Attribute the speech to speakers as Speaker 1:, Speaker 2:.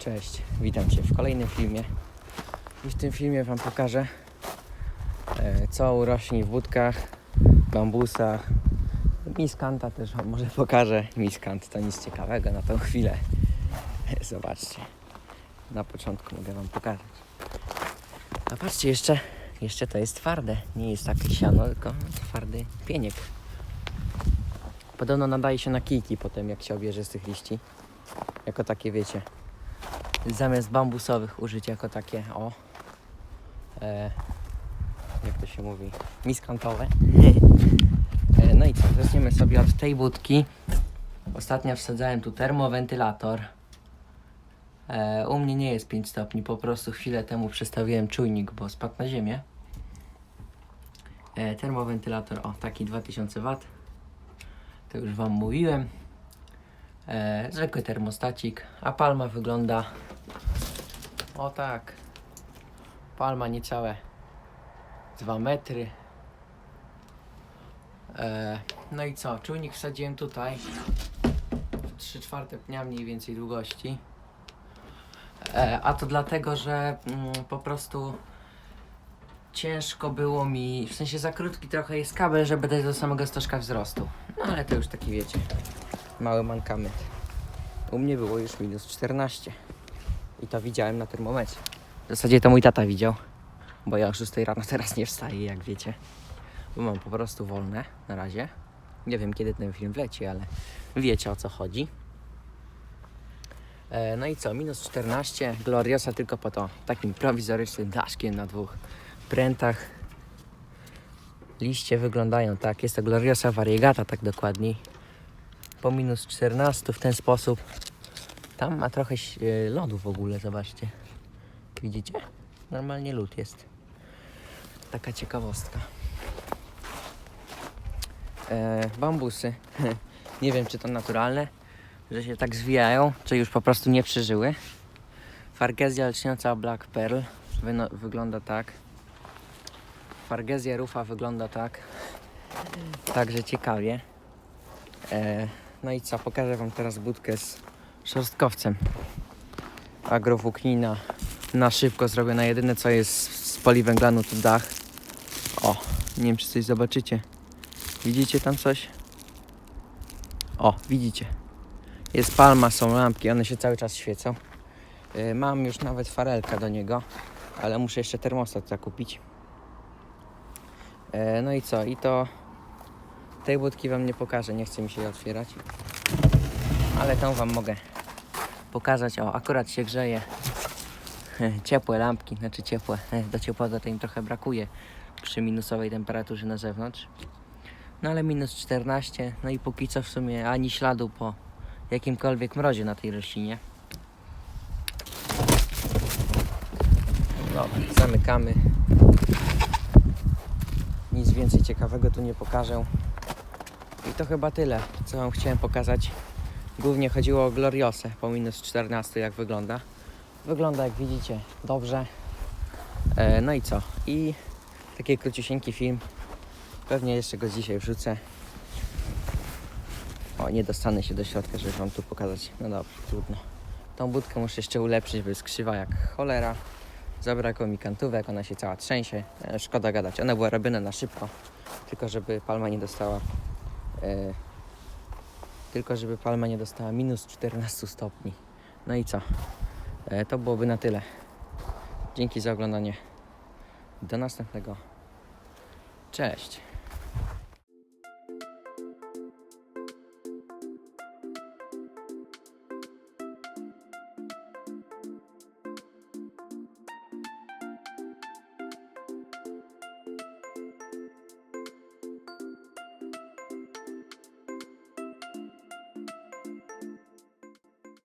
Speaker 1: Cześć, witam Cię w kolejnym filmie. I w tym filmie Wam pokażę, e, co urośnie w budkach, bambusach. Miskanta też Wam może pokażę. Miskant to nic ciekawego na tą chwilę. Zobaczcie. Na początku mogę Wam pokazać. A patrzcie, jeszcze, jeszcze to jest twarde. Nie jest takie siano, tylko twardy pieniek. Podobno nadaje się na kijki potem, jak się obierze z tych liści. Jako takie, wiecie, zamiast bambusowych użyć jako takie, o, e, jak to się mówi, miskantowe. e, no i co, zaczniemy sobie od tej budki. Ostatnio wsadzałem tu termowentylator. E, u mnie nie jest 5 stopni, po prostu chwilę temu przestawiłem czujnik, bo spadł na ziemię. E, termowentylator, o, taki 2000 W. To już Wam mówiłem. E, zwykły termostacik, a palma wygląda o tak. Palma niecałe 2 metry. E, no i co? Czujnik wsadziłem tutaj. 3 czwarte pnia mniej więcej długości. E, a to dlatego, że mm, po prostu ciężko było mi, w sensie za krótki trochę jest kabel, żeby dać do samego stożka wzrostu. No ale to już taki wiecie, mały mankament. U mnie było już minus 14. I to widziałem na termometrze. W zasadzie to mój tata widział, bo ja o 6 rano teraz nie wstaję, jak wiecie. Bo mam po prostu wolne na razie. Nie wiem kiedy ten film wleci, ale wiecie o co chodzi. E, no i co, minus 14, Gloriosa tylko po to takim prowizorycznym daszkiem na dwóch prętach. Liście wyglądają tak, jest to Gloriosa variegata tak dokładniej. Po minus 14 w ten sposób. Tam ma trochę e, lodu w ogóle, zobaczcie. Widzicie? Normalnie lód jest. Taka ciekawostka. E, bambusy. nie wiem, czy to naturalne, że się tak zwijają, czy już po prostu nie przeżyły. Fargezja lśniąca Black Pearl wyno- wygląda tak. Fargezja rufa wygląda tak. Także ciekawie. E, no i co, pokażę Wam teraz budkę z szorstkowcem. Agrowłóknina na szybko zrobiona. Jedyne co jest z poliwęglanu to dach. O, nie wiem czy coś zobaczycie. Widzicie tam coś? O, widzicie. Jest palma, są lampki, one się cały czas świecą. E, mam już nawet farelkę do niego, ale muszę jeszcze termostat zakupić. E, no i co? I to tej budki Wam nie pokażę, nie chce mi się jej otwierać. Ale tą Wam mogę pokazać. O, akurat się grzeje. Ciepłe lampki, znaczy ciepłe. Do ciepła to im trochę brakuje przy minusowej temperaturze na zewnątrz. No ale minus 14, no i póki co w sumie ani śladu po jakimkolwiek mrozie na tej roślinie. Dobra, zamykamy. Nic więcej ciekawego tu nie pokażę. I to chyba tyle, co Wam chciałem pokazać. Głównie chodziło o Gloriosę po minus 14, jak wygląda. Wygląda, jak widzicie, dobrze. E, no i co? I taki króciusieńki film. Pewnie jeszcze go dzisiaj wrzucę. O, nie dostanę się do środka, żeby Wam tu pokazać. No dobrze, trudno. Tą budkę muszę jeszcze ulepszyć, bo jest krzywa jak cholera. Zabrakło mi kantówek, ona się cała trzęsie. E, szkoda gadać. Ona była robiona na szybko, tylko żeby palma nie dostała e, tylko żeby palma nie dostała minus 14 stopni. No i co? E, to byłoby na tyle. Dzięki za oglądanie. Do następnego. Cześć.